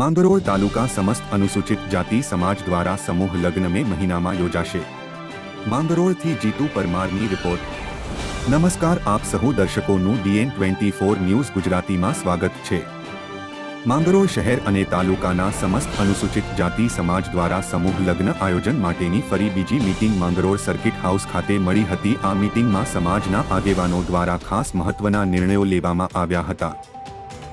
માંગરોળ તાલુકા સમસ્ત અનુસૂચિત જાતિ સમાજ દ્વારા સમૂહ લગ્ન મે મહિનામાં યોજાશે. માંગરોળથી જીતુ પરમારની રિપોર્ટ. નમસ્કાર, આપ સહુ દર્શકોનું ડીએન ટ્વેન્ટી ફોર ન્યૂઝ ગુજરાતીમાં સ્વાગત છે. માંગરોળ શહેર અને તાલુકાના સમસ્ત અનુસૂચિત જાતિ સમાજ દ્વારા સમૂહ લગ્ન આયોજન માટેની ફરી બીજી મીટિંગ માંગરોળ સર્કિટ હાઉસ ખાતે મળી હતી. આ મીટિંગમાં સમાજના આગેવાનો દ્વારા ખાસ મહત્વના નિર્ણયો લેવામાં આવ્યા હતા.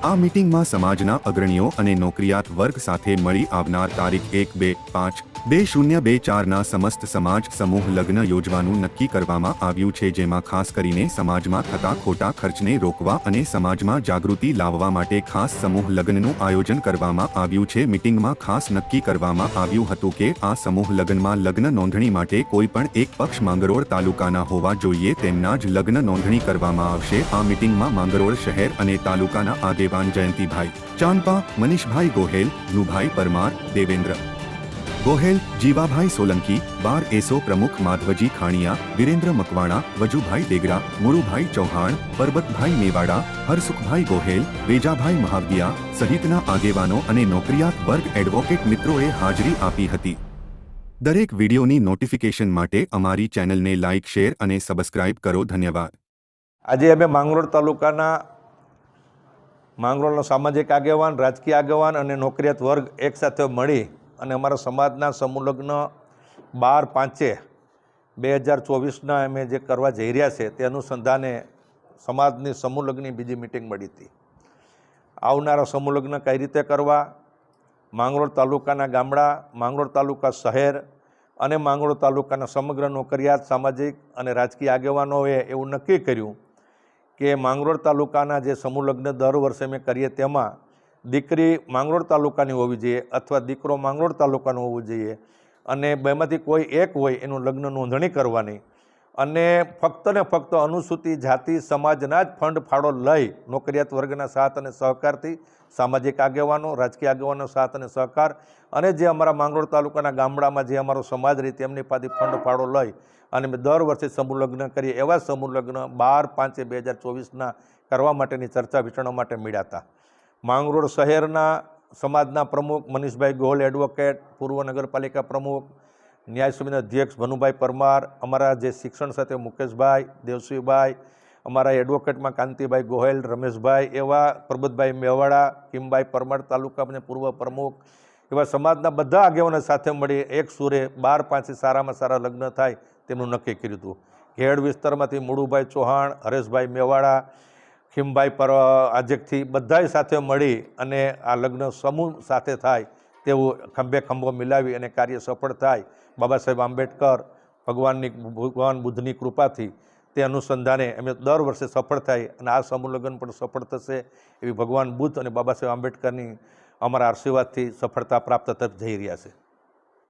આ મીટિંગમાં સમાજના અગ્રણીઓ અને નોકરિયાત વર્ગ સાથે મળી આવનાર તારીખ એક, બે, પાંચ, બે શૂન્ય, બે, ચારના સમસ્ત સમાજ સમૂહ લગ્ન યોજવાનું નક્કી કરવામાં આવ્યું છે, જેમાં ખાસ કરીને સમાજમાં થતા ખોટા ખર્ચને રોકવા અને સમાજમાં જાગૃતિ લાવવા માટે ખાસ સમૂહ લગ્નનું આયોજન કરવામાં આવ્યું છે. મીટિંગમાં ખાસ નક્કી કરવામાં આવ્યું હતું કે આ સમૂહ લગ્નમાં લગ્ન નોંધણી માટે કોઈ પણ એક પક્ષ માંગરોળ તાલુકાના હોવા જોઈએ, તેમના જ લગ્ન નોંધણી કરવામાં આવશે. આ મીટિંગમાં માંગરોળ શહેર અને તાલુકાના આગેવાન જયંતિભાઈ ચાંદપા, મનીષભાઈ ગોહેલ, નુભાઈ પરમાર, દેવેન્દ્ર. ગોહેલ, જીવાભાઈ સોલંકી, બાર એસો પ્રમુખ માધવજી ખાણિયા, વિરેન્દ્ર મકવાણા, વજુભાઈ દેગરા, મુરુભાઈ ચૌહાણ, પરબતભાઈ મેવાડા, હરસુખભાઈ ગોહેલ, વેજાભાઈ મહાવદિયા સહિતના આગેવાનો અને નોકરિયાત વર્ગ એડવોકેટ મિત્રોએ હાજરી આપી હતી. દરેક વિડીયોની નોટિફિકેશન માટે અમારી ચેનલને લાઇક, શેર અને સબસ્ક્રાઇબ કરો. ધન્યવાદ. આજે અમે માંગરોળ તાલુકાના માંગરોળનો સામાજિક આગેવાન, રાજકીય આગેવાન અને નોકરિયાત વર્ગ એકસાથે મળી અને અમારા સમાજના સમૂહલગ્ન બાર પાંચે બે હજાર ચોવીસના અમે જે કરવા જઈ રહ્યા છે તે અનુસંધાને સમાજની સમૂહલગ્નની બીજી મિટિંગ મળી હતી. આવનારા સમૂહલગ્ન કઈ રીતે કરવા? માંગરોળ તાલુકાના ગામડા, માંગરોળ તાલુકા શહેર અને માંગરોળ તાલુકાના સમગ્ર નોકરિયાત, સામાજિક અને રાજકીય આગેવાનોએ એવું નક્કી કર્યું કે માંગરોળ તાલુકાના જે સમૂહ લગ્ન દર વર્ષે અમે કરીએ તેમાં દીકરી માંગરોળ તાલુકાની હોવી જોઈએ અથવા દીકરો માંગરોળ તાલુકાનો હોવો જોઈએ. અને બેમાંથી કોઈ એક હોય એનું લગ્ન નોંધણી કરવાની. અને ફક્ત ને ફક્ત અનુસૂચિત જાતિ, સમાજના જ ફંડ ફાળો લઈ નોકરિયાત વર્ગના સાથ અને સહકારથી સામાજિક આગેવાનો, રાજકીય આગેવાનો સાથ અને સહકાર અને જે અમારા માંગરોળ તાલુકાના ગામડામાં જે અમારો સમાજ રહી તેમની પાસે ફંડ ફાળો લઈ અને અમે દર વર્ષે સમૂહ લગ્ન કરીએ એવા સમૂહ લગ્ન બાર પાંચે બે હજાર ચોવીસના કરવા માટેની ચર્ચા વિચારણા માટે મળ્યા માંગરોળ શહેરના સમાજના પ્રમુખ મનીષભાઈ ગોલ એડવોકેટ પૂર્વ નગરપાલિકા પ્રમુખ ન્યાય સમિતિના અધ્યક્ષ ભનુભાઈ પરમાર, અમારા જે શિક્ષણ સાથે મુકેશભાઈ દેવસીભાઈ અમારા એડવોકેટમાં કાંતિભાઈ ગોહેલ, રમેશભાઈ એવા પરબતભાઈ મેવાડા, કિમભાઈ પરમાર તાલુકા અને પૂર્વ પ્રમુખ એવા સમાજના બધા આગેવાનો સાથે મળી એક સુરે બાર પાંચે સારામાં સારા લગ્ન થાય તેમનું નક્કી કર્યું હતું. ઘેડ વિસ્તારમાંથી મુળુભાઈ ચૌહાણ, હરેશભાઈ મેવાડા ખીમભાઈ પર આજેકથી બધાય સાથે મળી અને આ લગ્ન સમૂહ સાથે થાય તેવું ખંભે ખંભો મિલાવી અને કાર્ય સફળ થાય. બાબા સાહેબ આંબેડકર ભગવાનની ભગવાન બુદ્ધની કૃપાથી તે અનુસંધાને અમે દર વર્ષે સફળ થાય અને આ સમુલગ્ન પણ સફળ થશે એવી ભગવાન બુદ્ધ અને બાબા સાહેબ આંબેડકરની અમારા આશીર્વાદથી સફળતા પ્રાપ્ત જઈ રહ્યા છે.